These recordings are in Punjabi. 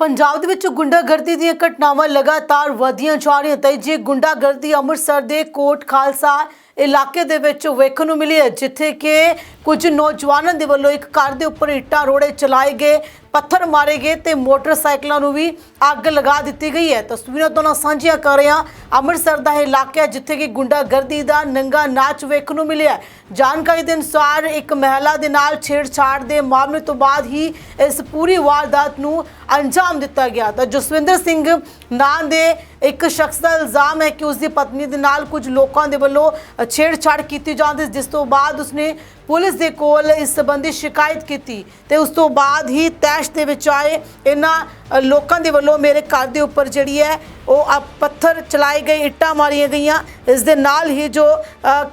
ਪੰਜਾਬ ਦੇ ਵਿੱਚ ਗੁੰਡਾਗਰਦੀ ਦੀਆਂ ਘਟਨਾਵਾਂ ਲਗਾਤਾਰ ਵਧੀਆਂ ਜਾ ਰਹੀਆਂ ਤੇ ਜੇ ਗੁੰਡਾਗਰਦੀ ਅੰਮ੍ਰਿਤਸਰ ਦੇ ਕੋਟ ਖਾਲਸਾ ਇਲਾਕੇ ਦੇ ਵਿੱਚ ਵੇਖਣ ਨੂੰ ਮਿਲੀ ਹੈ, ਜਿੱਥੇ ਕਿ ਕੁਝ ਨੌਜਵਾਨਾਂ ਦੇ ਵੱਲੋਂ ਇੱਕ ਘਰ ਦੇ ਉੱਪਰ ਇੱਟਾਂ ਰੋੜੇ ਚਲਾਏ ਗਏ। ਪੱਥਰ ਮਾਰੇ ਗਏ ਤੇ ਮੋਟਰਸਾਈਕਲਾਂ ਨੂੰ ਵੀ ਅੱਗ ਲਗਾ ਦਿੱਤੀ ਗਈ ਹੈ। ਤਸਵੀਰਾਂ ਤੁਹਾਨੂੰ ਸਾਂਝੀਆਂ ਕਰ ਰਹੇ ਹਾਂ। ਅੰਮ੍ਰਿਤਸਰ ਦਾ ਇਹ ਇਲਾਕਾ ਜਿੱਥੇ ਕਿ ਗੁੰਡਾਗਰਦੀ ਦਾ ਨੰਗਾ ਨਾਚ ਵੇਖਣ ਨੂੰ ਮਿਲਿਆ ਜਾਣਕਾਰੀ ਦੇ ਅਨੁਸਾਰ ਇੱਕ ਮਹਿਲਾ ਦੇ ਨਾਲ ਛੇੜਛਾੜ ਦੇ ਮਾਮਲੇ ਤੋਂ ਬਾਅਦ ਹੀ ਇਸ ਪੂਰੀ ਵਾਰਦਾਤ ਨੂੰ ਅੰਜਾਮ ਦਿੱਤਾ ਗਿਆ। ਤਾਂ ਜਸਵਿੰਦਰ ਸਿੰਘ ਨਾਂ ਦੇ ਇੱਕ ਸ਼ਖਸ ਦਾ ਇਲਜ਼ਾਮ ਹੈ ਕਿ ਉਸ ਦੀ ਪਤਨੀ ਦੇ ਨਾਲ ਕੁਝ ਲੋਕਾਂ ਦੇ ਵੱਲੋਂ ਛੇੜਛਾੜ ਕੀਤੀ ਜਾਂਦੀ ਜਿਸ ਤੋਂ ਬਾਅਦ ਉਸਨੇ ਪੁਲਿਸ ਦੇ ਕੋਲ ਇਸ ਸੰਬੰਧੀ ਸ਼ਿਕਾਇਤ ਕੀਤੀ ਤੇ ਉਸ ਤੋਂ ਬਾਅਦ ਹੀ ਤੈਸ਼ ਦੇ ਵਿੱਚ ਆਏ। ਇਹਨਾਂ ਲੋਕਾਂ ਦੇ ਵੱਲੋਂ ਮੇਰੇ ਘਰ ਦੇ ਉੱਪਰ ਜਿਹੜੀ ਹੈ ਉਹ ਆ ਪੱਥਰ ਚਲਾਏ ਗਏ, ਇੱਟਾਂ ਮਾਰੀਆਂ ਗਈਆਂ। ਇਸ ਦੇ ਨਾਲ ਹੀ ਜੋ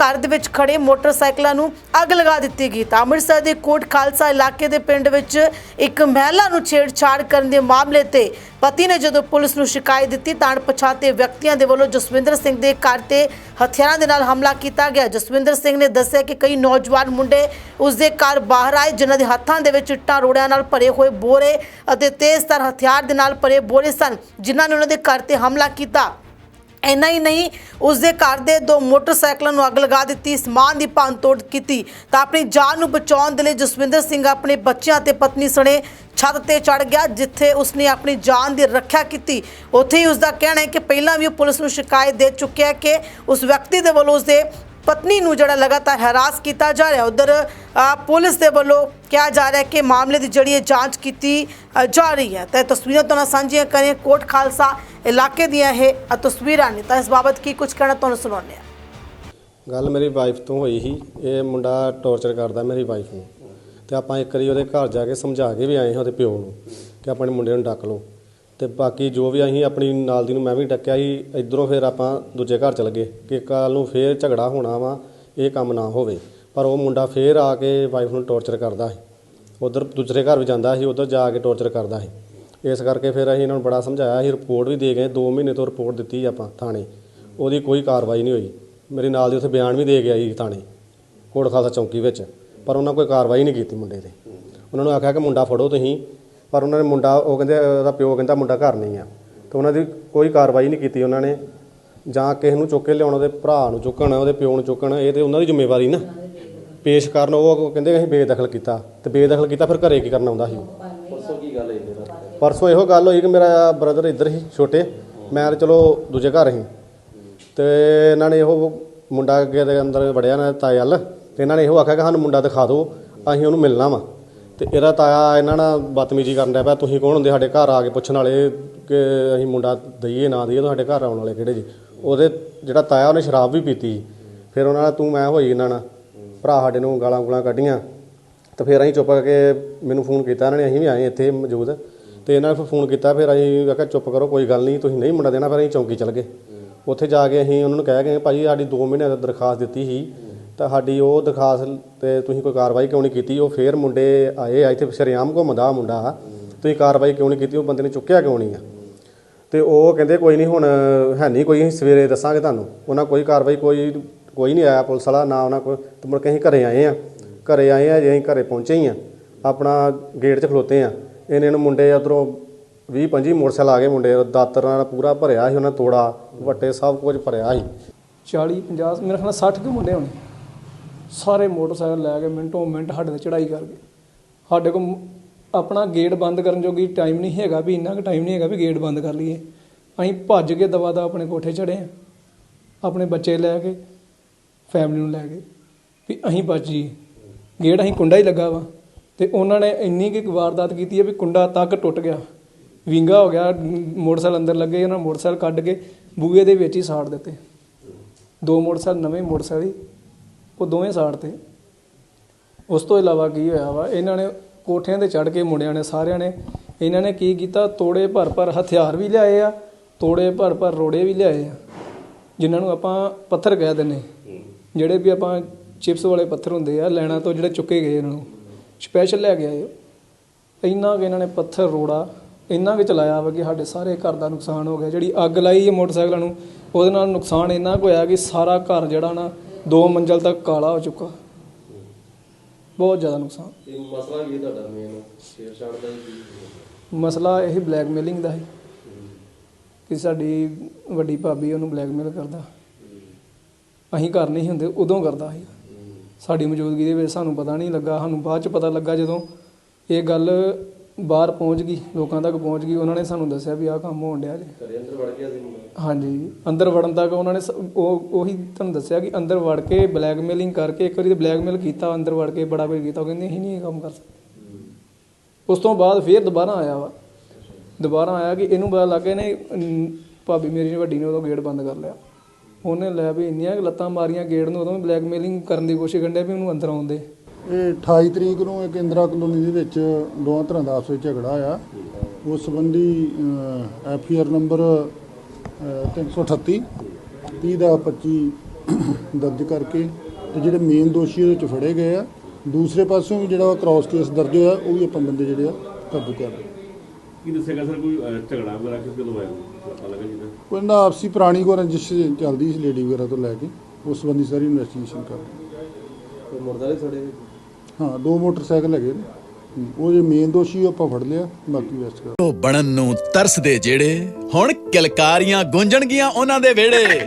ਘਰ ਦੇ ਵਿੱਚ ਖੜੇ ਮੋਟਰਸਾਈਕਲਾਂ ਨੂੰ ਅੱਗ ਲਗਾ ਦਿੱਤੀ ਗਈ। ਤਾਂ ਅੰਮ੍ਰਿਤਸਰ ਦੇ ਕੋਟ ਖਾਲਸਾ ਇਲਾਕੇ ਦੇ ਪਿੰਡ ਵਿੱਚ ਇੱਕ ਮਹਿਲਾ ਨੂੰ ਛੇੜਛਾੜ ਕਰਨ ਦੇ ਮਾਮਲੇ ਤੇ ਪਤੀ ਨੇ ਜਦੋਂ ਪੁਲਿਸ ਨੂੰ ਸ਼ਿਕਾਇਤ ਦਿੱਤੀ, ਤਾਂ ਪਛਾਤੇ ਵਿਅਕਤੀਆਂ ਦੇ ਵੱਲੋਂ ਜਸਵਿੰਦਰ ਸਿੰਘ ਦੇ ਘਰ ਤੇ ਹਥਿਆਰਾਂ ਦੇ ਨਾਲ ਹਮਲਾ ਕੀਤਾ ਗਿਆ। ਜਸਵਿੰਦਰ ਸਿੰਘ ਨੇ ਦੱਸਿਆ ਕਿ ਕਈ ਨੌਜਵਾਨ ਮੁੰਡੇ ਉਸ ਦੇ ਘਰ ਬਾਹਰ ਆਏ, ਜਿਨ੍ਹਾਂ ਦੇ ਹੱਥਾਂ ਦੇ ਵਿੱਚ ਇੱਟਾਂ, ਰੋੜਿਆਂ ਨਾਲ ਭਰੇ ਹੋਏ ਬੋਰੇ ਅਤੇ ਤੇਜ਼ਧਾਰ ਹਥਿਆਰ ਦੇ ਨਾਲ ਭਰੇ ਬੋਰੇ ਸਨ, ਜਿਨ੍ਹਾਂ ਨੇ ਉਹਨਾਂ ਦੇ ਘਰ ਤੇ ਹਮਲਾ ਕੀਤਾ। ਇੰਨਾ ਹੀ ਨਹੀਂ ਉਸ ਦੇ ਘਰ ਦੇ ਦੋ ਮੋਟਰਸਾਈਕਲਾਂ ਨੂੰ ਅੱਗ ਲਗਾ ਦਿੱਤੀ, ਸਮਾਨ ਦੀ ਭੰਨਤੋੜ ਕੀਤੀ, ਤਾਂ ਆਪਣੀ ਜਾਨ ਨੂੰ ਬਚਾਉਣ ਦੇ ਲਈ ਜਸਵਿੰਦਰ ਸਿੰਘ ਆਪਣੇ ਬੱਚਿਆਂ ਤੇ ਪਤਨੀ ਸਣੇ ਛੱਤ ਤੇ ਚੜ ਗਿਆ, ਜਿੱਥੇ ਉਸਨੇ ਆਪਣੀ ਜਾਨ ਦੀ ਰੱਖਿਆ ਕੀਤੀ। ਉੱਥੇ ਹੀ ਉਸ ਦਾ ਕਹਿਣਾ ਹੈ ਕਿ ਪਹਿਲਾਂ ਵੀ ਉਹ ਪੁਲਿਸ ਨੂੰ ਸ਼ਿਕਾਇਤ ਦੇ ਚੁੱਕਿਆ ਕਿ ਉਸ ਵਿਅਕਤੀ ਦੇ ਵੱਲੋਂ ਉਸਦੇ ਪਤਨੀ ਨੂੰ ਜਿਹੜਾ ਲਗਾਤਾਰ ਹਰਾਸ ਕੀਤਾ ਜਾ ਰਿਹਾ, ਉਧਰ ਪੁਲਿਸ ਦੇ ਵੱਲੋਂ ਕਿਹਾ ਜਾ ਰਿਹਾ ਕਿ ਮਾਮਲੇ ਦੀ ਜਿਹੜੀ ਹੈ ਜਾਂਚ ਕੀਤੀ ਜਾ ਰਹੀ ਹੈ। ਤਾਂ ਇਹ ਤਸਵੀਰਾਂ ਤੁਹਾਨੂੰ ਨਾਲ ਸਾਂਝੀਆਂ ਕਰੀਏ ਕੋਟ ਖਾਲਸਾ ਇਲਾਕੇ ਦੀਆਂ ਇਹ ਤਸਵੀਰਾਂ ਨੇ। ਤਾਂ ਇਸ ਬਾਬਤ ਕੀ ਕੁਝ ਕਹਿਣਾ ਤੁਹਾਨੂੰ ਸੁਣਾਉਂਦੇ ਹਾਂ। ਗੱਲ ਮੇਰੀ ਵਾਈਫ ਤੋਂ ਹੋਈ ਸੀ। ਇਹ ਮੁੰਡਾ ਟੌਰਚਰ ਕਰਦਾ ਮੇਰੀ ਵਾਈਫ ਨੂੰ। ਤੇ ਆਪਾਂ ਇੱਕ ਵਾਰੀ ਉਹਦੇ ਘਰ ਜਾ ਕੇ ਸਮਝਾ ਕੇ ਵੀ ਆਏ ਹਾਂ ਉਹਦੇ ਪਿਓ ਨੂੰ ਕਿ ਆਪਣੇ ਮੁੰਡੇ ਨੂੰ ਡੱਕ ਲਓ। ਅਤੇ ਬਾਕੀ ਜੋ ਵੀ ਅਸੀਂ ਆਪਣੀ ਨਾਲ ਦੀ ਨੂੰ ਮੈਂ ਵੀ ਡੱਕਿਆ ਸੀ, ਇੱਧਰੋਂ ਫਿਰ ਆਪਾਂ ਦੂਜੇ ਘਰ ਚਲ ਗਏ ਕਿ ਕੱਲ੍ਹ ਨੂੰ ਫਿਰ ਝਗੜਾ ਹੋਣਾ ਵਾ, ਇਹ ਕੰਮ ਨਾ ਹੋਵੇ। ਪਰ ਉਹ ਮੁੰਡਾ ਫਿਰ ਆ ਕੇ ਵਾਈਫ ਨੂੰ ਟੌਰਚਰ ਕਰਦਾ ਸੀ। ਉੱਧਰ ਦੂਸਰੇ ਘਰ ਵੀ ਜਾਂਦਾ ਸੀ, ਉੱਧਰ ਜਾ ਕੇ ਟੌਰਚਰ ਕਰਦਾ ਸੀ। ਇਸ ਕਰਕੇ ਫਿਰ ਅਸੀਂ ਇਹਨਾਂ ਨੂੰ ਬੜਾ ਸਮਝਾਇਆ ਸੀ ਰਿਪੋਰਟ ਵੀ ਦੇ ਗਏ 2 ਮਹੀਨੇ ਤੋਂ ਰਿਪੋਰਟ ਦਿੱਤੀ ਆਪਾਂ ਥਾਣੇ। ਉਹਦੀ ਕੋਈ ਕਾਰਵਾਈ ਨਹੀਂ ਹੋਈ। ਮੇਰੇ ਨਾਲ ਦੀ ਉੱਥੇ ਬਿਆਨ ਵੀ ਦੇ ਗਿਆ ਜੀ ਥਾਣੇ, ਕੋਟ ਖਾਲਸਾ ਚੌਂਕੀ ਵਿੱਚ। ਪਰ ਉਹਨਾਂ ਕੋਈ ਕਾਰਵਾਈ ਨਹੀਂ ਕੀਤੀ ਮੁੰਡੇ ਤੇ। ਉਹਨਾਂ ਨੂੰ ਆਖਿਆ ਕਿ ਮੁੰਡਾ ਫੜੋ ਤੁਸੀਂ ਪਰ ਉਹਨਾਂ ਨੇ ਮੁੰਡਾ ਉਹ ਕਹਿੰਦੇ ਉਹਦਾ ਪਿਓ ਕਹਿੰਦਾ ਮੁੰਡਾ ਘਰ ਨਹੀਂ ਆ। ਤੇ ਉਹਨਾਂ ਦੀ ਕੋਈ ਕਾਰਵਾਈ ਨਹੀਂ ਕੀਤੀ ਉਹਨਾਂ ਨੇ। ਜਾਂ ਕਿਸੇ ਨੂੰ ਚੁੱਕ ਕੇ ਲਿਆਉਣ ਉਹਦੇ ਭਰਾ ਨੂੰ ਚੁੱਕਣ ਉਹਦੇ ਪਿਓ ਨੂੰ ਚੁੱਕਣ ਇਹ ਤੇ ਉਹਨਾਂ ਦੀ ਜ਼ਿੰਮੇਵਾਰੀ ਨਾ। ਪੇਸ਼ ਕਰਨ ਉਹ ਕਹਿੰਦੇ ਅਸੀਂ ਬੇਦਖਲ ਕੀਤਾ। ਤੇ ਬੇਦਖਲ ਕੀਤਾ ਫਿਰ ਘਰੇ ਕੀ ਕਰਨ ਆਉਂਦਾ ਸੀ ਪਰਸੋਂ ਕੀ ਗੱਲ ਹੋਈ ਪਰਸੋਂ ਇਹੋ ਗੱਲ ਹੋਈ ਕਿ ਮੇਰਾ ਬ੍ਰਦਰ ਇੱਧਰ ਸੀ ਛੋਟੇ। ਮੈਂ ਤੇ ਚਲੋ ਦੂਜੇ ਘਰ ਸੀ। ਤੇ ਇਹਨਾਂ ਨੇ ਇਹੋ ਮੁੰਡਾ ਅੱਗੇ ਦੇ ਅੰਦਰ ਵੜਿਆ ਨਾ ਤਾਏ ਵੱਲ। ਤੇ ਇਹਨਾਂ ਨੇ ਇਹੋ ਆਖਿਆ ਕਿ ਸਾਨੂੰ ਮੁੰਡਾ ਦਿਖਾ ਦਿਓ ਅਸੀਂ ਉਹਨੂੰ ਮਿਲਣਾ ਵਾ। ਤੇ ਇਹਦਾ ਤਾਇਆ ਇਹਨਾਂ ਨਾਲ ਬਦਤਮੀਜ਼ੀ ਕਰਨ ਡਿਆ ਪਿਆ, ਤੁਸੀਂ ਕੌਣ ਹੁੰਦੇ ਸਾਡੇ ਘਰ ਆ ਕੇ ਪੁੱਛਣ ਵਾਲੇ ਕਿ ਅਸੀਂ ਮੁੰਡਾ ਦਈਏ, ਨਾ ਦਈਏ ਤੁਹਾਡੇ ਘਰ ਆਉਣ ਵਾਲੇ ਕਿਹੜੇ ਜੀ? ਉਹਦੇ ਜਿਹੜਾ ਤਾਇਆ ਉਹਨੇ ਸ਼ਰਾਬ ਵੀ ਪੀਤੀ ਫਿਰ ਉਹਨਾਂ ਨਾਲ ਤੂੰ, ਮੈਂ ਹੋਈ ਇਹਨਾਂ ਨਾਲ। ਭਰਾ ਸਾਡੇ ਨੂੰ ਗਾਲਾਂ ਗੁਲਾਂ ਕੱਢੀਆਂ। ਤੇ ਫਿਰ ਅਸੀਂ ਚੁੱਪ ਕਰਕੇ ਮੈਨੂੰ ਫੋਨ ਕੀਤਾ ਇਹਨਾਂ ਨੇ, ਅਸੀਂ ਵੀ ਆਏ ਇੱਥੇ ਮੌਜੂਦ। ਤੇ ਇਹਨਾਂ ਨੇ ਫਿਰ ਫੋਨ ਕੀਤਾ, ਫਿਰ ਅਸੀਂ ਆਖਿਆ ਚੁੱਪ ਕਰੋ, ਕੋਈ ਗੱਲ ਨਹੀਂ, ਤੁਸੀਂ ਨਹੀਂ ਮੁੰਡਾ ਦੇਣਾ, ਫਿਰ ਅਸੀਂ ਚੌਂਕੀ ਚਲ ਗਏ। ਉੱਥੇ ਜਾ ਕੇ ਅਸੀਂ ਉਹਨਾਂ ਨੂੰ ਕਹਿ ਗਏ ਭਾਜੀ ਸਾਡੀ 2 ਮਹੀਨੇ ਦਾ ਦਰਖਾਸਤ ਦਿੱਤੀ ਸੀ। ਤਾਂ ਸਾਡੀ ਉਹ ਦਰਖਾਸਤ ਤੇ ਤੁਸੀਂ ਕੋਈ ਕਾਰਵਾਈ ਕਿਉਂ ਨਹੀਂ ਕੀਤੀ? ਉਹ ਫੇਰ ਮੁੰਡੇ ਆਏ ਆ ਇੱਥੇ ਸ਼ਰੇਆਮ ਘੁੰਮਦਾ ਮੁੰਡਾ। ਤੁਸੀਂ ਕਾਰਵਾਈ ਕਿਉਂ ਨਹੀਂ ਕੀਤੀ? ਉਹ ਬੰਦੇ ਨੇ ਚੁੱਕਿਆ ਕਿਉਂ ਨਹੀਂ ਆ? ਤੇ ਉਹ ਕਹਿੰਦੇ ਕੋਈ ਨਹੀਂ, ਹੁਣ ਹੈ ਨਹੀਂ ਕੋਈ ਅਸੀਂ ਸਵੇਰੇ ਦੱਸਾਂਗੇ ਤੁਹਾਨੂੰ। ਉਹਨਾਂ ਕੋਈ ਕਾਰਵਾਈ ਕੋਈ ਕੋਈ ਨਹੀਂ ਆਇਆ ਪੁਲਿਸ ਵਾਲਾ, ਨਾ ਉਹਨਾਂ ਕੋਲ ਤੇ ਮੁੜ ਕੇ ਅਸੀਂ ਘਰੇ ਆਏ ਆ। ਘਰੇ ਆਏ ਆ, ਜੇ ਅਸੀਂ ਘਰੇ ਪਹੁੰਚੇ ਹੀ ਆ। ਆਪਣਾ ਗੇਟ 'ਚ ਖਲੋਤੇ ਆ। ਇਹਨੇ ਨੂੰ ਮੁੰਡੇ ਉਧਰੋਂ 20 25 ਮੋਟਰਸਾਈਕਲ ਆ ਗਏ ਮੁੰਡੇ। ਦਾਤਰ ਨਾਲ ਪੂਰਾ ਭਰਿਆ ਸੀ, ਉਹਨਾਂ ਤੋੜਾ। ਵੱਟੇ ਸਭ ਕੁਝ ਭਰਿਆ ਸੀ। 40 50 ਮੇਰੇ ਖਿਆਲ ਨਾਲ 60 ਕੁ ਮੁੰਡੇ ਹੋਣੇ। ਸਾਰੇ ਮੋਟਰਸਾਈਕਲ ਲੈ ਕੇ ਮਿੰਟੋ ਮਿੰਟ ਸਾਡੇ ਤੇ ਚੜਾਈ ਕਰ ਗਏ। ਸਾਡੇ ਕੋਲ ਆਪਣਾ ਗੇਟ ਬੰਦ ਕਰਨ ਜੋਗੀ ਟਾਈਮ ਨਹੀਂ ਹੈਗਾ ਵੀ ਇੰਨਾ ਕੁ ਟਾਈਮ ਨਹੀਂ ਹੈਗਾ ਵੀ ਗੇਟ ਬੰਦ ਕਰ ਲਈਏ। ਅਸੀਂ ਭੱਜ ਕੇ ਦਵਾ ਦਾ ਆਪਣੇ ਕੋਠੇ ਚੜੇ ਆ ਆਪਣੇ ਬੱਚੇ ਲੈ ਕੇ ਫੈਮਿਲੀ ਨੂੰ ਲੈ ਕੇ ਵੀ ਅਸੀਂ ਬਚ ਜੀ ਗੇਟ ਅਸੀਂ ਕੁੰਡਾ ਹੀ ਲੱਗਾ ਵਾ ਤੇ ਉਹਨਾਂ ਨੇ ਇੰਨੀ ਕਿ ਵਾਰਦਾਤ ਕੀਤੀ ਹੈ ਵੀ ਕੁੰਡਾ ਤੱਕ ਟੁੱਟ ਗਿਆ। ਵਿੰਗਾ ਹੋ ਗਿਆ ਮੋਟਰਸਾਈਕਲ ਅੰਦਰ ਲੱਗੇ ਉਹਨਾਂ ਮੋਟਰਸਾਈਕਲ ਕੱਢ ਕੇ ਬੂਏ ਦੇ ਵਿੱਚ ਹੀ ਸਾੜ ਦਿੱਤੇ। ਦੋ ਮੋਟਰਸਾਈਕਲ ਨਵੇਂ ਮੋਟਰਸਾਈਕਲ ਸੀ, ਉਹ ਦੋਵੇਂ ਸਾਈਡ ਤੇ। ਉਸ ਤੋਂ ਇਲਾਵਾ ਕੀ ਹੋਇਆ ਵਾ, ਇਹਨਾਂ ਨੇ ਕੋਠਿਆਂ ਤੇ ਚੜ ਕੇ ਮੁੰਡਿਆਂ ਨੇ ਸਾਰਿਆਂ ਨੇ ਇਹਨਾਂ ਨੇ ਕੀ ਕੀਤਾ, ਤੋੜੇ ਭਰ ਭਰ ਹਥਿਆਰ ਵੀ ਲਿਆਏ ਆ, ਤੋੜੇ ਭਰ ਭਰ ਰੋੜੇ ਵੀ ਲਿਆਏ ਆ, ਜਿਨ੍ਹਾਂ ਨੂੰ ਆਪਾਂ ਪੱਥਰ ਕਹਿ ਦਿੰਦੇ ਜਿਹੜੇ ਵੀ ਆਪਾਂ ਚਿਪਸ ਵਾਲੇ ਪੱਥਰ ਹੁੰਦੇ ਆ, ਲੈਣਾ ਤੋਂ ਜਿਹੜੇ ਚੁੱਕੇ ਗਏ ਇਹਨਾਂ ਨੂੰ ਸਪੈਸ਼ਲ ਲੈ ਕੇ ਆਏ ਇੰਨਾ ਕਿ ਇਹਨਾਂ ਨੇ ਪੱਥਰ, ਰੋੜਾ ਇੰਨਾ ਕਿ ਚਲਾਇਆ ਵਾ ਕਿ ਸਾਡੇ ਸਾਰੇ ਘਰ ਦਾ ਨੁਕਸਾਨ ਹੋ ਗਿਆ। ਜਿਹੜੀ ਅੱਗ ਲਾਈ ਹੈ ਮੋਟਰਸਾਈਕਲਾਂ ਨੂੰ, ਉਹਦੇ ਨਾਲ ਨੁਕਸਾਨ ਇੰਨਾ ਕੁ ਹੋਇਆ ਕਿ ਸਾਰਾ ਘਰ ਜਿਹੜਾ ਨਾ ਦੋ ਮੰਜ਼ਲ ਤੱਕ ਕਾਲਾ ਹੋ ਚੁੱਕਾ। ਬਹੁਤ ਜ਼ਿਆਦਾ ਨੁਕਸਾਨ। ਇਹ ਮਸਲਾ ਕੀ ਹੈ ਤੁਹਾਡਾ ਮੇਨ ਛੇੜਛਾੜ ਦਾ ਹੀ? ਕੀ ਮਸਲਾ ਇਹ ਬਲੈਕਮੇਲਿੰਗ ਦਾ ਹੈ। ਕਿ ਸਾਡੀ ਵੱਡੀ ਭਾਬੀ ਉਹਨੂੰ ਬਲੈਕਮੇਲ ਕਰਦਾ। ਅਸੀਂ ਘਰ ਨਹੀਂ ਹੁੰਦੇ ਉਦੋਂ ਕਰਦਾ ਸੀ। ਸਾਡੀ ਮੌਜੂਦਗੀ ਦੇ ਵਿੱਚ ਸਾਨੂੰ ਪਤਾ ਨਹੀਂ ਲੱਗਾ। ਸਾਨੂੰ ਬਾਅਦ ਚ ਪਤਾ ਲੱਗਾ ਜਦੋਂ ਇਹ ਗੱਲ ਬਾਹਰ ਪਹੁੰਚ ਗਈ ਲੋਕਾਂ ਤੱਕ ਪਹੁੰਚ ਗਈ ਉਹਨਾਂ ਨੇ ਸਾਨੂੰ ਦੱਸਿਆ ਵੀ ਆਹ ਕੰਮ ਹੋਣ ਡਿਆ ਜੀ। ਘਰੇ ਅੰਦਰ ਵੜ ਗਿਆ ਸੀ ਮੁੰਡਾ? ਹਾਂਜੀ ਅੰਦਰ ਵੜਨ ਤੱਕ ਉਹਨਾਂ ਨੇ ਸ- ਉਹ ਉਹੀ ਤੁਹਾਨੂੰ ਦੱਸਿਆ ਕਿ ਅੰਦਰ ਵੜ ਕੇ ਬਲੈਕਮੇਲਿੰਗ ਕਰਕੇ ਇੱਕ ਵਾਰੀ ਤੇ ਬਲੈਕਮੇਲ ਕੀਤਾ ਅੰਦਰ ਵੜ ਕੇ ਬੜਾ ਕੁਝ ਕੀਤਾ ਉਹ ਕਹਿੰਦੇ ਅਸੀਂ ਨਹੀਂ ਇਹ ਕੰਮ ਕਰ ਸਕਦੇ। ਉਸ ਤੋਂ ਬਾਅਦ ਫੇਰ ਦੁਬਾਰਾ ਆਇਆ ਵਾ। ਦੁਬਾਰਾ ਆਇਆ ਕਿ ਇਹਨੂੰ ਪਤਾ ਲੱਗ ਗਿਆ ਨੇ ਅਮ, ਭਾਬੀ ਮੇਰੀ ਨੇ ਵੱਡੀ ਨੇ ਉਦੋਂ ਗੇਟ ਬੰਦ ਕਰ ਲਿਆ। ਉਹਨੇ ਲੈ ਵੀ ਇੰਨੀਆਂ ਕੁ ਲੱਤਾਂ ਮਾਰੀਆਂ ਗੇਟ ਨੂੰ ਉਦੋਂ ਬਲੈਕਮੇਲਿੰਗ ਕਰਨ ਦੀ ਕੋਸ਼ਿਸ਼ ਕਰਨ ਡਿਆ ਵੀ ਉਹਨੂੰ ਅੰਦਰ ਆਉਂਦੇ ਇਹ 28 ਤਰੀਕ ਨੂੰ ਇੱਕ ਇੰਦਰਾ ਕਲੋਨੀ ਦੇ ਵਿੱਚ ਦੋਵਾਂ ਤਰ੍ਹਾਂ ਦਾ ਆਪਸ ਵਿੱਚ ਝਗੜਾ ਆ ਉਸ ਸੰਬੰਧੀ ਐਫ ਆਰ ਨੰਬਰ ਅਹ, 338 30 ਦਾ 25 ਦਰਜ ਕਰਕੇ ਤੇ ਜਿਹੜੇ ਮੇਨ ਦੋਸ਼ੀ ਉਹਦੇ ਵਿੱਚ ਫੜੇ ਗਏ ਆ। ਦੂਸਰੇ ਪਾਸੋਂ ਵੀ ਜਿਹੜਾ ਕ੍ਰਾਸ ਕੇਸ ਦਰਜ ਹੋਇਆ ਉਹ ਵੀ ਆਪਾਂ ਬੰਦੇ ਜਿਹੜੇ ਆ ਕਾਬੂ ਕਰ ਲਏ। ਕੀ ਦੱਸੇਗਾ ਸਰ ਕੋਈ ਝਗੜਾ ਵਗੈਰਾ ਕਿਸ ਹੋਇਆ? ਨਾ ਆਪਸੀ ਪੁਰਾਣੀ ਕੋ ਰੰਜਿਸ਼ ਚੱਲਦੀ ਸੀ ਲੇਡੀ ਵਗੈਰਾ ਤੋਂ ਲੈ ਕੇ। ਉਸ ਸੰਬੰਧੀ ਸਾਰੀ ਇਨਵੈਸਟੀਗੇਸ਼ਨ ਕਰ ਰਹੇ ਛੜੇ ਹਾਂ ਦੋ ਮੋਟਰਸਾਈਕਲ ਹੈਗੇ ਨੇ। ਹੂੰ, ਉਹ ਜੇ ਮੇਨ ਦੋਸ਼ੀ ਉਹ ਆਪਾਂ ਫੜ ਲਿਆ ਬਾਕੀ ਵੈਸਟ ਕਰ। ਉਹ ਬਣਨ ਨੂੰ ਤਰਸਦੇ ਜਿਹੜੇ ਹੁਣ ਕਿਲਕਾਰੀਆਂ ਗੂੰਜਣਗੀਆਂ ਉਹਨਾਂ ਦੇ ਵਿਹੜੇ।